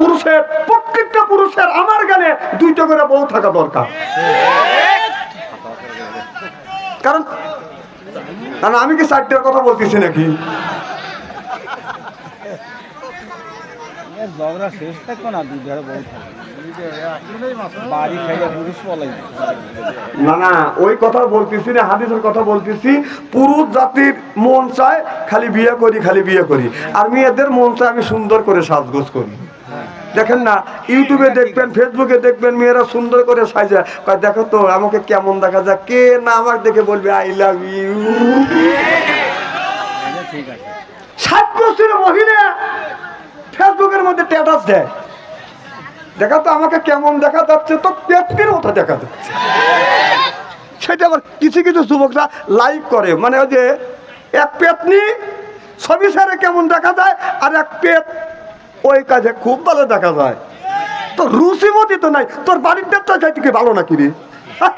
পুরুষের প্রত্যেকটা পুরুষের আমার গানে দুইটা করে বউ থাকা দরকার। কারণ কারণ আমি কি চারটার কথা বলতেছি নাকি? ঝগড়া শেষ থাকব না দুই ধারে বউ না না ওই কথা বলতেছি না হাদিসের কথা বলতেছি। পুরুষ জাতির মন চায় খালি বিয়ে করি খালি বিয়ে করি। আর মেয়েদের মন চায় আমি সুন্দর করে সাজগোজ করি। দেখেন না, ইউটিউবে দেখবেন, ফেসবুকে দেখবেন, মেয়েরা সুন্দর করে সাজা। দেখো তো, আমাকে কেমন দেখা যায়? কে না আমাকে দেখে বলবে আই লাভ ইউ ষাট বছরের মহিলা ফেসবুকের মধ্যে স্ট্যাটাস দেয়। দেখা তো, আমাকে কেমন দেখা যাচ্ছে, তো পেটটির মতো দেখা যাচ্ছে। সেটা আবার কিছু কিছু যুবকরা লাইক করে। মানে ওই যে, এক পেটনি ছবি সারে কেমন দেখা যায়, আর এক পেট ওই কাজে খুব ভালো দেখা যায়। তো রুচিমতি তো নাই, তোর বাড়ির পেটটা চাইতে কি ভালো নাকি রে? হ্যাঁ?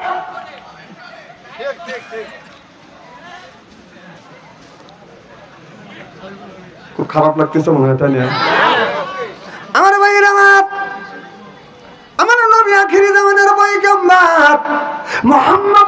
খারাপ লাগতেছে মনে হয়, তাই আমার ভাইয়ের আমার আমার নবী আখিরি জামানের মুহাম্মদ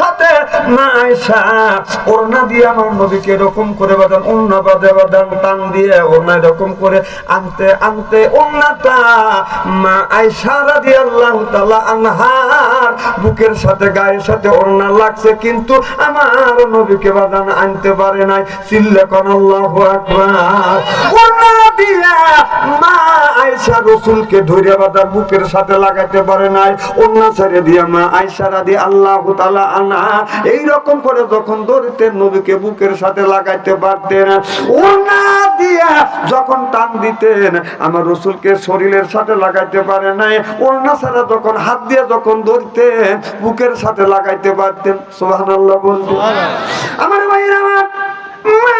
সাথে মা আয়েশা ওড়না দিয়ে আমার নবীকে এরকম করে বাঁধান, ওড়না বাঁধে বাঁধান, টান দিয়ে ওড়না এরকম করে আনতে আনতে ওড়নাটা মা আয়েশা রাদিয়াল্লাহু তাআলা আনহার বুকের সাথে, গায়ের সাথে ওড়না লাগছে, কিন্তু আমার নবীকে বাদান আনতে পারে নাই। চিল্লে কোন আল্লাহু আকবার। ওড়না দিয়া মা আয়েশা রাসূলকে ধরে বাদার বুকের সাথে লাগাইতে পারে নাই। ওড়না ছেড়ে দিয়া মা আয়েশা রাদি আল্লাহু তাআলা আনহা এই রকম করে যখন ধরতেন নবীকে বুকের সাথে লাগাইতে পারতেন। ওড়না দিয়া যখন টান দিতেন আমার রসুলকে শরীরের সাথে লাগাইতে পারে নাই। ওড়না ছাড়া যখন হাত দিয়ে যখন ধরতেন বুকের সাথে লাগাইতে পারতেন। সুবহানাল্লাহ বলতে আমার ভাইরা আমার মা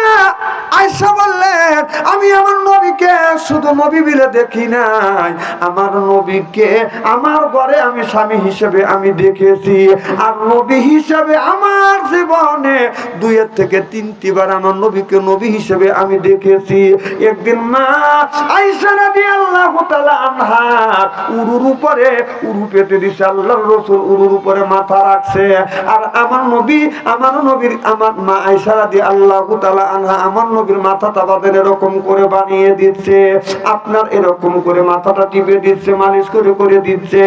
আয়সা বললেন আমি আমার নবীকে শুধু নবী বিলে দেখি নাই। আমার নবীকে আমার ঘরে আমি স্বামী হিসেবে আমি দেখেছি। আর নবী হিসেবে আমার জীবনে দুইয়ের থেকে তিনটি বার আমার নবীকে নবী হিসেবে আমি দেখেছি। একদিন মা আয়সা নবী আল্লাহ উরুর উপরে, উরু পেতে দিছে রসুল উরুর উপরে মাথা রাখছে। আর আমার নবী, আমার নবীর, আমার মা আয়সা রাদি আল্লাহ তালা আনহা আমার নবীর মাথাটা তাদের এরকম করে বানিয়ে দিচ্ছে আপনার এরকম করে মাথাটা টিপে দিচ্ছে মালিশ করে করে দিচ্ছে।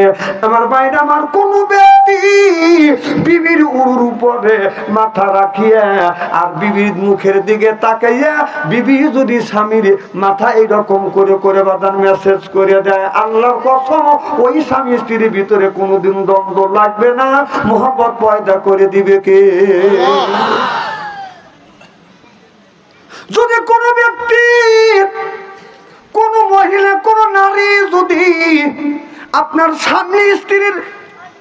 আমার বাইরে আমার কোন ব্যক্তি বিবির উরুর উপরে মাথা রাখিয়া আর বিবির মুখের দিকে তাকাইয়া বিবি যদি স্বামীর মাথা এইরকম করে করে বাদান মেসেজ করে দেয় আল্লাহর কসম ওই স্বামী স্ত্রীর ভিতরে কোনোদিন দ্বন্দ্ব লাগবে না মোহাম্মত পয়দা করে দিবে কে? যদি কোনো ব্যক্তি যদি আপনার স্বামী স্ত্রীর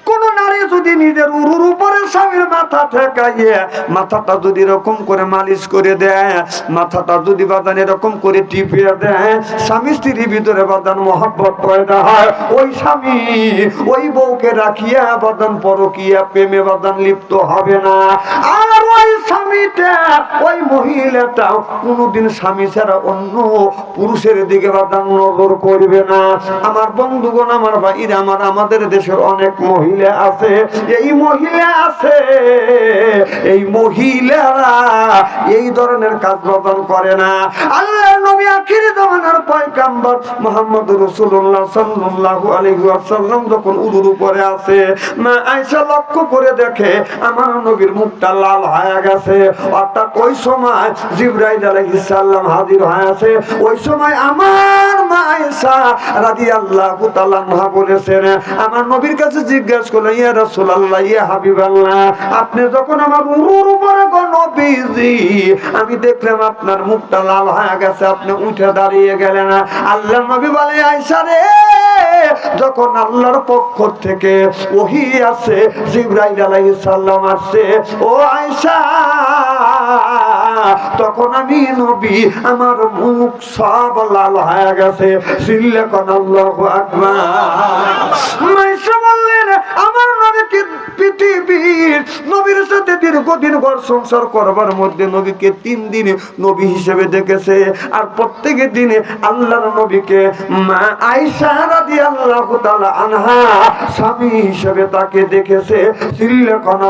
কোন নারী যদি নিজের উরুর স্বামীর মাথা ঠেকাইয়ে মাথাটা যদি এরকম করে মালিশ করে দেয়, মাথাটা যদি বাদান এরকম করে টিপিয়ে দেয়, স্বামী স্ত্রীর ভিতরে বাদান মহব্বত হয়। ওই স্বামী ওই বউকে রাখিয়া বাদান পরকিয়া প্রেমে বাদান লিপ্ত হবে না। আর ওই স্বামীটা, ওই মহিলাটাও কোনোদিন স্বামী ছাড়া অন্য পুরুষের দিকে বাদান নজর করবে না। আমার বন্ধুগণ, আমার ভাইর, আমার আমাদের দেশের অনেক মহিলা আছে। এই মহিলা আছে এই মহিলারা এই ধরনের কাজ বদল করে না। আল্লাহ নবী আখির জামানার পয়গাম্বর মোহাম্মদ রাসূলুল্লাহ সাল্লাল্লাহু আলাইহি ওয়াসাল্লাম যখন উদুর উপরে আছে, মা আয়েশা লক্ষ্য করে দেখে, আমার নবীর মুখটা লাল হয়ে গেছে। অর্থাৎ ওই সময় জিব্রাইল আলাইহিস সালাম হাজির হয়ে আছে। ওই সময় আমার মা আয়েশা রাদিয়াল্লাহু তাআলা আনহা বলেছেন, আমার নবীর কাছে ইয়া রাসূলুল্লাহ, ইয়া হাবিবাল্লাহ, আপনি যখন আমার উরুর উপরে নবীজি, আমি দেখলাম আপনার মুখটা লাল হয়ে গেছে, আপনি উঠে দাঁড়িয়ে গেলেন। আল্লাহ নবী বলে, আয়েশা রে, যখন আল্লাহর পক্ষ থেকে ওহি আছে জিব্রাইল আলাইহিস সালাম আসছে ও আয়েশা তখন আমি নবী, আমার মুখ সব লাল হয়ে গেছে। আমার নবীকে পৃথিবীর নবীর সাথে দীর্ঘদিন ঘর সংসার করবার মধ্যে নবীকে তিন দিন নবী হিসেবে দেখেছে। আর প্রত্যেক দিনে আল্লাহর নবীকে মা আল্লাহ আনহা স্বামী হিসেবে তাকে দেখেছে। সিল্লে কন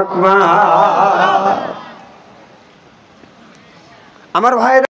আকবার। আমার ভাইরা